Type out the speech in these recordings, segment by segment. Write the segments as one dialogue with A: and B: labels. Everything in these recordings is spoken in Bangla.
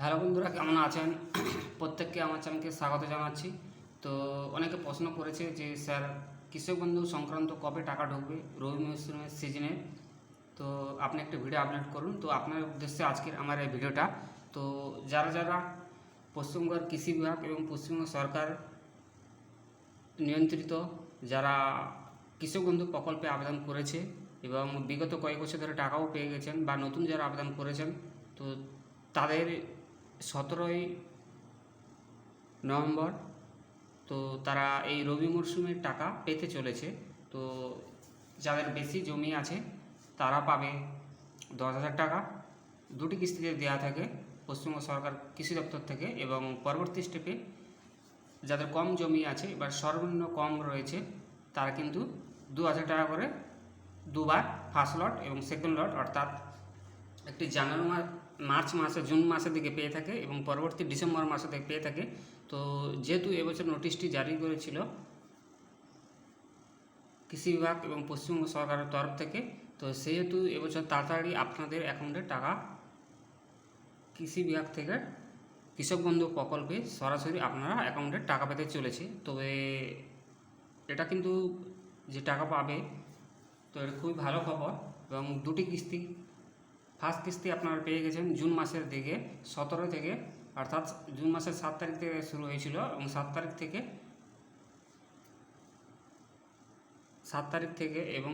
A: হ্যালো বন্ধুরা, কেমন আছেন? প্রত্যেককে আমার চ্যানেলকে স্বাগত জানাচ্ছি। তো অনেকে প্রশ্ন করেছে যে, স্যার, কৃষক বন্ধু সংক্রান্ত কবে টাকা ঢুকবে? রবি মৌসুমের সিজনে। তো আপনি একটা ভিডিও আপলোড করুন। তো আপনার উদ্দেশ্যে আজকের আমার এই ভিডিওটা। তো যারা যারা পশ্চিমবঙ্গের কৃষি বিভাগ এবং পশ্চিমবঙ্গ সরকার নিয়ন্ত্রিত, যারা কৃষক বন্ধু প্রকল্পে আবেদন করেছে এবং বিগত কয়েক বছর ধরে টাকাও পেয়ে গেছেন বা নতুন যারা আবেদন করেছেন, তো তাদের সতেরোই নভেম্বর, তো তারা এই রবি মরশুমের টাকা পেতে চলেছে। তো যাদের বেশি জমি আছে, তারা পাবে দশ হাজার টাকা। দুটি কিস্তিতে দেওয়া থাকে, পশ্চিমবঙ্গ সরকার কৃষি দপ্তর থেকে এবং পরবর্তী স্টেপে যাদের কম জমি আছে এবার সর্বনিম্ন কম রয়েছে, তারা কিন্তু দু হাজার টাকা করে দুবার ফার্স্ট লট এবং সেকেন্ড লট অর্থাৎ একটি জানুয়ারি মার্চ মাসে, জুন মাসের দিকে পেয়ে থাকে এবং পরবর্তী ডিসেম্বর মাসে থেকে পেয়ে থাকে। তো যেহেতু এবছর নোটিশটি জারি করেছিল কৃষি বিভাগ এবং পশ্চিমবঙ্গ সরকারের তরফ থেকে, তো সেহেতু এবছর তাড়াতাড়ি আপনাদের অ্যাকাউন্টে টাকা কৃষি বিভাগ থেকে কৃষক বন্ধু প্রকল্পে সরাসরি আপনারা অ্যাকাউন্টে টাকা পেতে চলেছে। তবে এটা কিন্তু যে টাকা পাবে, তো এটা খুবই ভালো খবর এবং দুটি কিস্তি ফার্স্ট কিস্তি আপনারা পেয়ে গেছেন জুন মাসের দিকে, সতেরো থেকে, অর্থাৎ জুন মাসের সাত তারিখ থেকে শুরু হয়েছিল এবং সাত তারিখ থেকে সাত তারিখ থেকে এবং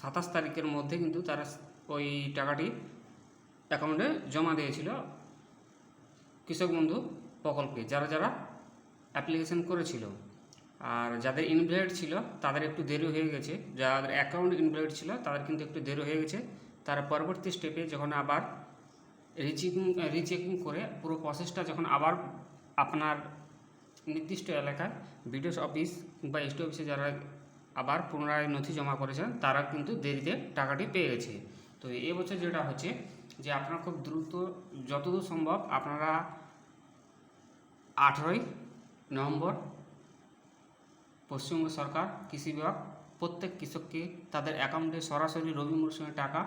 A: সাতাশ তারিখের মধ্যে কিন্তু তারা ওই টাকাটি অ্যাকাউন্টে জমা দিয়েছিল কৃষক বন্ধু প্রকল্পে, যারা যারা অ্যাপ্লিকেশন করেছিল। আর যাদের ইনভ্যালিড ছিল তাদের একটু দেরি হয়ে গেছে, যাদের অ্যাকাউন্ট ইনভ্যালিড ছিল তাদের কিন্তু একটু দেরি হয়ে গেছে। তারা পরবর্তী স্টেপে যখন আবার রিচেকিং রিচেকিং করে পুরো প্রসেসটা যখন আবার আপনার নির্দিষ্ট এলাকায় বিডিও অফিস বা এসটি অফিসে যারা আবার পুনরায় নথি জমা করেছেন, তারা কিন্তু দেরিতে টাকাটি পেয়ে গেছে। তো এবছর যেটা হচ্ছে যে আপনারা খুব দ্রুত, যতদূর সম্ভব আপনারা আঠেরোই নভেম্বর পশ্চিমবঙ্গ সরকার, কৃষি বিভাগ প্রত্যেক কৃষককে তাদের অ্যাকাউন্টে সরাসরি রবি মরশুমের টাকা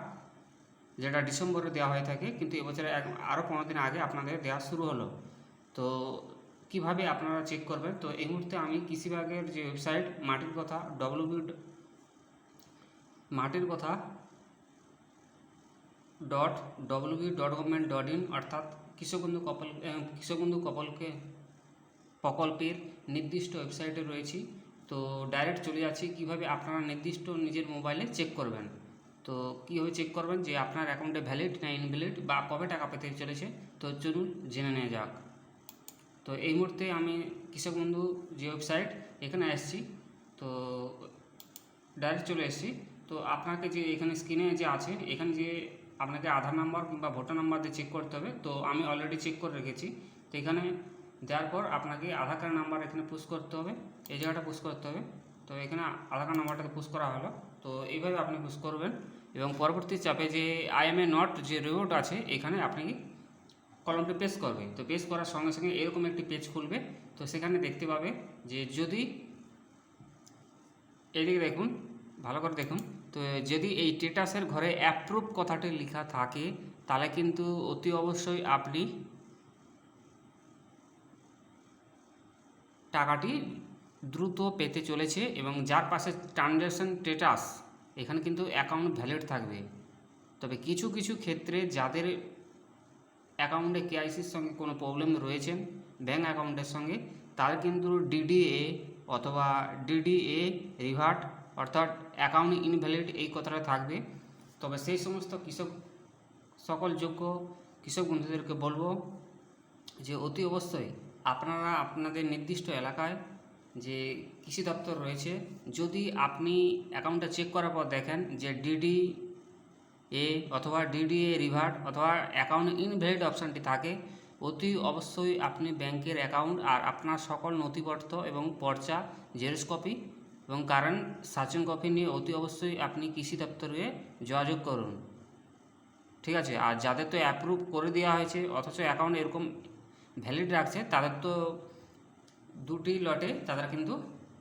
A: যেটা ডিসেম্বরে দেওয়া হয়ে থাকে, কিন্তু এবছরে আরও পনেরো দিন আগে আপনাদের দেওয়া শুরু হলো। তো কীভাবে আপনারা চেক করবেন? তো এই মুহূর্তে আমি কৃষি বিভাগের যে ওয়েবসাইট মাটির কথা ডব্লিউ মাটির কথা dot W dot government dot in অর্থাৎ কৃষকবন্ধু কপল কৃষকবন্ধু কপলকে, প্রকল্পের নির্দিষ্ট ওয়েবসাইটে রয়েছি। তো ডাইরেক্ট চলে যাচ্ছি। কীভাবে আপনারা নির্দিষ্ট নিজের মোবাইলে চেক করবেন? তো কীভাবে চেক করবেন যে আপনার অ্যাকাউন্টে ভ্যালিড না ইনভ্যালিড বা কবে টাকা পেতে চলেছে? তো চলুন জেনে নেওয়া যাক। তো এই মুহূর্তে আমি কৃষক বন্ধু যে ওয়েবসাইট এখানে এসেছি তো ডাইরেক্ট চলে এসেছি। তো আপনাকে যে এখানে স্ক্রিনে যে আছে এখানে যে আপনাকে আধার নাম্বার কিংবা ভোটার নাম্বার দিয়ে চেক করতে হবে, তো আমি অলরেডি চেক করে রেখেছি। তো এখানে দেওয়ার পর আপনাকে আধার কার্ড নাম্বার এখানে পুশ করতে হবে। এই জায়গাটা পুশ করতে হবে। তো এখানে আধার কার্ড নাম্বারটাকে পুশ করা হলো। তো এইভাবে আপনি পুশ করবেন। এবং পরবর্তী চাপে যে আইএমএ নট যে রিওয়ার্ড আছে, এখানে আপনি কলমটি পেস করবে। তো পেস করার সঙ্গে সঙ্গে এরকম একটি পেজ খুলবে। তো সেখানে দেখতে পাবে যে যদি এদিকে দেখুন, ভালো করে দেখুন। তো যদি এই স্টেটাসের ঘরে অ্যাপ্রুভ কথাটি লেখা থাকে, তাহলে কিন্তু অতি অবশ্যই আপনি টাকাটি দ্রুত পেতে চলেছে এবং যার পাশে ট্রানজ্যাকশন স্টেটাস এখানে কিন্তু অ্যাকাউন্ট ভ্যালিড থাকবে। তবে কিছু কিছু ক্ষেত্রে যাদের অ্যাকাউন্টে কেআইসির সঙ্গে কোনো প্রবলেম রয়েছে ব্যাঙ্ক অ্যাকাউন্টের সঙ্গে, তার কিন্তু ডিডিএ অথবা ডিডিএ রিভার্ট অর্থাৎ অ্যাকাউন্ট ইনভ্যালিড এই কথাটা থাকবে। তবে সেই সমস্ত কৃষক, সকল যোগ্য কৃষক বন্ধুদেরকে বলব যে অতি অবশ্যই আপনারা আপনাদের নির্দিষ্ট এলাকায় যে কৃষি দপ্তর রয়েছে, যদি আপনি অ্যাকাউন্টটা চেক করার পর দেখেন যে ডিডি এ অথবা ডিডিএ রিভার্ট অথবা অ্যাকাউন্ট ইনভ্যালিড অপশানটি থাকে, অতি অবশ্যই আপনি ব্যাংকের অ্যাকাউন্ট আর আপনার সকল নথিপত্র এবং পর্চা জেরক্স কপি এবং কারেন্ট সার্চিং কপি নিয়ে অতি অবশ্যই আপনি কৃষি দপ্তরে যোগাযোগ করুন। ঠিক আছে? আর যাদের তো অ্যাপ্রুভ করে দেওয়া হয়েছে, অথচ অ্যাকাউন্ট এরকম ভ্যালিড রাখছে, তাদের তো দুটি লটে তারা কিন্তু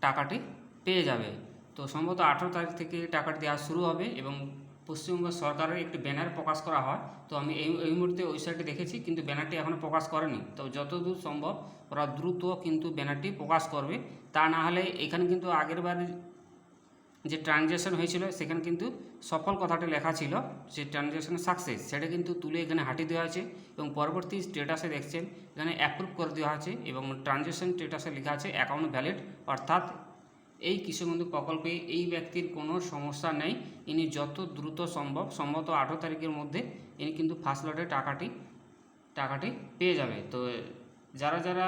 A: টাকাটি পেয়ে যাবে। তো সম্ভবত আঠেরো তারিখ থেকে টাকাটি দেওয়া শুরু হবে এবং পশ্চিমবঙ্গ সরকারের একটি ব্যানার প্রকাশ করা হয়। তো আমি এই এই মুহূর্তে ওয়েবসাইটে দেখেছি, কিন্তু ব্যানারটি এখনও প্রকাশ করেনি। তো যতদূর সম্ভব ওরা দ্রুত কিন্তু ব্যানারটি প্রকাশ করবে। তা না হলে এখানে কিন্তু আগের যে ট্রানজ্যাকশন হয়েছিল, সেখানে কিন্তু সফল কথাটা লেখা ছিল যে ট্রানজ্যাকশন সাকসেস সেটা কিন্তু তুলে এখানে হাঁটিয়ে দেওয়া আছে এবং পরবর্তী স্টেটাসে দেখছেন, এখানে অ্যাপ্রুভ করে দেওয়া আছে এবং ট্রানজ্যাকশন স্টেটাসে লেখা আছে অ্যাকাউন্ট ভ্যালিড অর্থাৎ এই কৃষকবন্ধু প্রকল্পে এই ব্যক্তির কোনো সমস্যা নেই, ইনি যত দ্রুত সম্ভব, সম্ভবত আঠেরো তারিখের মধ্যে ইনি কিন্তু ফার্স্ট লটে টাকাটি টাকাটি পেয়ে যাবে। তো যারা যারা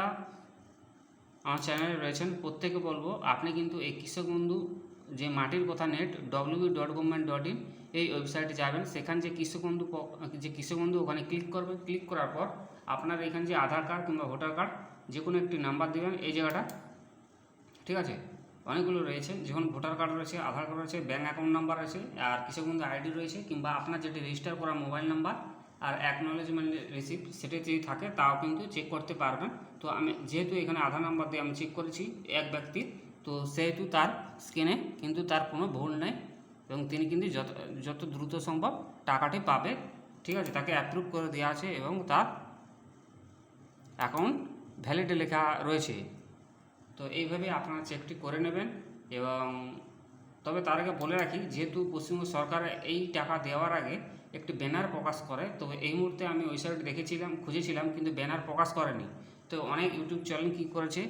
A: আমার চ্যানেলে রয়েছেন, প্রত্যেকে বলব, আপনি কিন্তু এই কৃষক বন্ধু যে মাটির কথা net W dot government dot in এই ওয়েবসাইটে যাবেন। সেখানে যে কৃষক বন্ধু যে কৃষক বন্ধু ওখানে ক্লিক করবে। ক্লিক করার পর আপনার এখানে যে আধার কার্ড কিংবা ভোটার কার্ড যে কোনো একটি নাম্বার দেবেন এই জায়গাটা। ঠিক আছে? অনেকগুলো রয়েছে। যেমন ভোটার কার্ড রয়েছে, আধার কার্ড রয়েছে ব্যাঙ্ক অ্যাকাউন্ট নাম্বার রয়েছে, আর কৃষক বন্ধু আইডি রয়েছে, কিংবা আপনার যেটি রেজিস্টার করা মোবাইল নাম্বার আর অ্যাকনোলেজমেন্ট রিসিপ্ট সেটা যদি থাকে, তাও কিন্তু চেক করতে পারবেন। তো আমি, যেহেতু এখানে আধার নাম্বার দিয়ে আমি চেক করেছি, এক ব্যক্তির তো সেহেতু তার স্ক্রিনে কিন্তু তার কোনো ভুল নেই এবং তিনি কিন্তু যত যত দ্রুত সম্ভব টাকাটি পাবে, ঠিক আছে? তাকে অ্যাপ্রুভ করে দেওয়া আছে এবং তার অ্যাকাউন্ট ভ্যালিডে লেখা রয়েছে। তো এইভাবে আপনারা চেকটি করে নেবেন এবং তবে তার আগে বলে রাখি, যেহেতু পশ্চিমবঙ্গ সরকার এই টাকা দেওয়ার আগে একটি ব্যানার প্রকাশ করে, তো এই মুহূর্তে আমি ওয়েবসাইট দেখেছিলাম, খুঁজেছিলাম, কিন্তু ব্যানার প্রকাশ করেনি। তো অনেক ইউটিউব চ্যানেল কী করেছে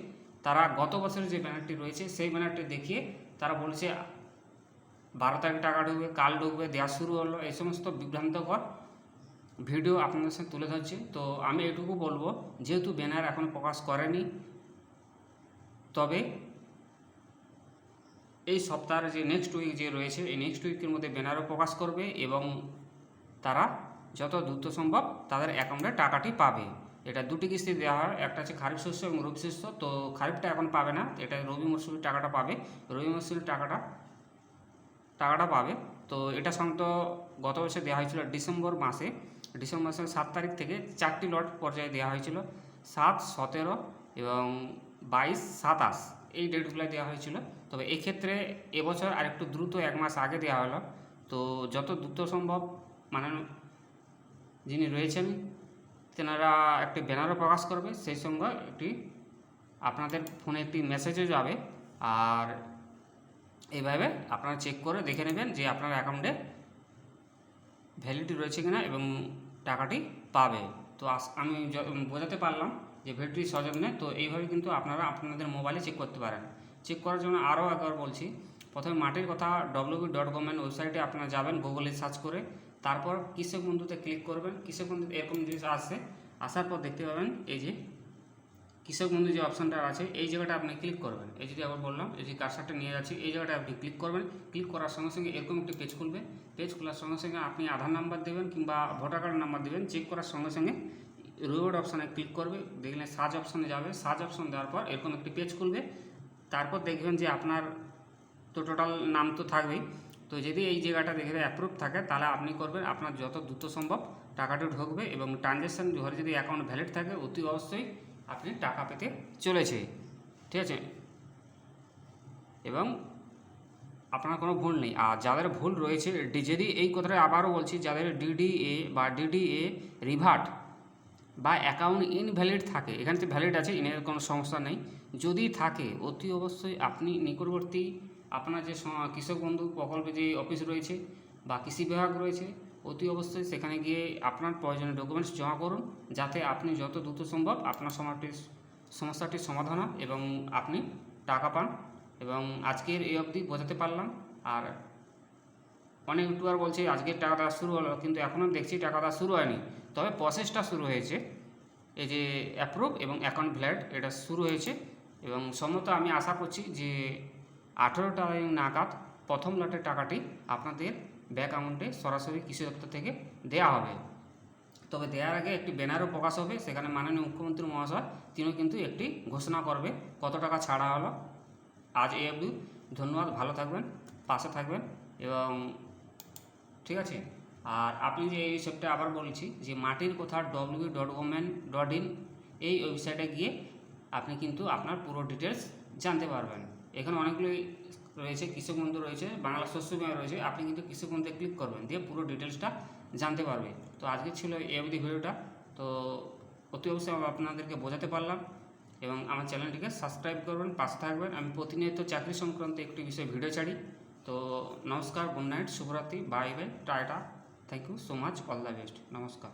A: তারা গত বছরের যে ব্যানারটি রয়েছে, সেই ব্যানারটি দেখিয়ে তারা বলছে, বারো তারিখ টাকা ঢুকবে, কাল ঢুকবে দেওয়া শুরু হলো। এই সমস্ত বিভ্রান্তকর ভিডিও আপনাদের সাথে তুলে ধরছে। তো আমি এটুকু বলব, যেহেতু ব্যানার এখনও প্রকাশ করেনি, তবে এই সপ্তাহের যে নেক্সট উইক যে রয়েছে, এই নেক্সট উইকের মধ্যে ব্যানারও প্রকাশ করবে এবং তারা যত দ্রুত সম্ভব তাদের অ্যাকাউন্টে টাকাটি পাবে। এটা দুটি কিস্তি দেওয়া হয়। একটা হচ্ছে খারিফ শস্য এবং রবি শস্য। তো খারিফটা এখন পাবে না। এটা রবি মরশুমের টাকাটা পাবে। রবি মরশুমের টাকাটা টাকাটা পাবে। তো এটা সাধারণত গত বছর দেওয়া হয়েছিল ডিসেম্বর মাসে। ডিসেম্বর মাসের সাত তারিখ থেকে চারটি লট পর্যায়ে দেওয়া হয়েছিল। সাত, সতেরো এবং বাইশ, সাতাশ এই ডেটগুলো দেওয়া হয়েছিল। তবে এক্ষেত্রে এবছর আরেকটু দ্রুত এক মাস আগে দেওয়া হলো। তো যত দ্রুত সম্ভব মানে যিনি রয়েছেন তেনারা একটি ব্যানারও প্রকাশ করবে সেই সঙ্গে একটি আপনাদের ফোনে একটি মেসেজও যাবে। আর এইভাবে আপনারা চেক করে দেখে নেবেন যে আপনার অ্যাকাউন্টে ভ্যালিডিটি রয়েছে কিনা এবং টাকাটি পাবে। তো আমি বোঝাতে পারলাম যে ভ্যালিডিটি সযত্নে। তো এইভাবে কিন্তু আপনারা আপনাদের মোবাইলে চেক করতে পারেন। চেক করার জন্য আরও একবার বলছি, প্রথমে মাটির কথা ডব্লিউ ডট গভর্নমেন্ট ওয়েবসাইটে আপনারা যাবেন গুগলে সার্চ করে। তারপর কৃষক বন্ধুতে ক্লিক করবেন। কৃষক বন্ধুতে এরকম জিনিস আসছে। আসার পর দেখতে পাবেন এই যে কৃষক বন্ধু যে অপশানটা আছে, এই জায়গাটা আপনি ক্লিক করবেন। এই যদি আবার বললাম, এই যে কারসারটা নিয়ে যাচ্ছি, এই জায়গাটা আপনি ক্লিক করবেন। ক্লিক করার সঙ্গে সঙ্গে এরকম একটি পেজ খুলবে। পেজ খোলার সঙ্গে সঙ্গে আপনি আধার নাম্বার দেবেন কিংবা ভোটার কার্ড নাম্বার দেবেন। চেক করার সঙ্গে সঙ্গে রিওয়ার্ড অপশানে ক্লিক করবে। দেখলে সার্চ অপশানে যাবে। সার্চ অপশান দেওয়ার পর এরকম একটি পেজ খুলবে। তারপর দেখবেন যে আপনার তো টোটাল নাম তো থাকবেই। তো যদি এই জায়গাটা দেখে অ্যাপ্রুভ থাকে, তাহলে আপনি করবেন আপনার যত দ্রুত সম্ভব টাকাটা ঢুকবে এবং ট্রানজ্যাকশান ঘরে যদি অ্যাকাউন্ট ভ্যালিড থাকে, অতি অবশ্যই আপনি টাকা পেতে চলেছে ঠিক আছে? এবং আপনার কোনো ভুল নেই। আর যাদের ভুল রয়েছে, যদি এই কথাটা আবারও বলছি, যাদের ডিডিএ বা ডিডিএ রিভার্ট বা অ্যাকাউন্ট ইনভ্যালিড থাকে, এখানে তো ভ্যালিড আছে, এর কোনো সমস্যা নেই। যদি থাকে, অতি অবশ্যই আপনি নিকটবর্তী আপনার যে কৃষক বন্ধু প্রকল্পে যে অফিস রয়েছে বা কৃষি বিভাগ রয়েছে, অতি অবশ্যই সেখানে গিয়ে আপনার প্রয়োজনীয় ডকুমেন্টস জমা করুন, যাতে আপনি যত দ্রুত সম্ভব আপনার সমস্যাটির সমস্যাটির সমাধান হয় এবং আপনি টাকা পান। এবং আজকের এই অবধি বোঝাতে পারলাম। আর অনেক ইউটিউবার বলছে, আজকের টাকা দেওয়া শুরু হলো। কিন্তু এখনও দেখছি টাকা দেওয়া শুরু হয়নি। তবে প্রসেসটা শুরু হয়েছে। এই যে অ্যাপ্রুভ এবং অ্যাকাউন্ট ভ্যালিড এটা শুরু হয়েছে। এবং সম্ভবত আমি আশা করছি যে আঠেরো তারিখ নাগাদ প্রথম লটের টাকাটি আপনাদের ব্যাঙ্ক অ্যাকাউন্টে সরাসরি কৃষি দপ্তর থেকে দেওয়া হবে। তবে দেওয়ার আগে একটি ব্যানারও প্রকাশ হবে, সেখানে মাননীয় মুখ্যমন্ত্রী মহাশয় তিনিও কিন্তু একটি ঘোষণা করবে কত টাকা ছাড়া হলো। আজ এই অবধি ধন্যবাদ, ভালো থাকবেন, পাশে থাকবেন এবং ঠিক আছে। আর আপনি যে এই সবটা আবার বলছি যে মাটির কথা W dot government dot in এই ওয়েবসাইটে গিয়ে আপনি কিন্তু আপনার পুরো ডিটেলস জানতে পারবেন। এখানে অনেকগুলি রয়েছে, কৃষক বন্ধু রয়েছে, বাংলা শস্য বিমা রয়েছে, আপনি কিন্তু কৃষক বন্ধুতে ক্লিক করবেন, দিয়ে পুরো ডিটেলসটা জানতে পারবে। তো আজকে ছিল এই অবধি ভিডিওটা। তো অতি অবশ্যই আমি আপনাদেরকে বোঝাতে পারলাম এবং আমার চ্যানেলটিকে সাবস্ক্রাইব করবেন, পাশে থাকবেন। আমি প্রতিনিয়ত চাকরি সংক্রান্ত একটি বিষয়ে ভিডিও ছাড়ি। তো নমস্কার গুড নাইট শুভরাত্রি bye bye tata thank you so much all the best নমস্কার।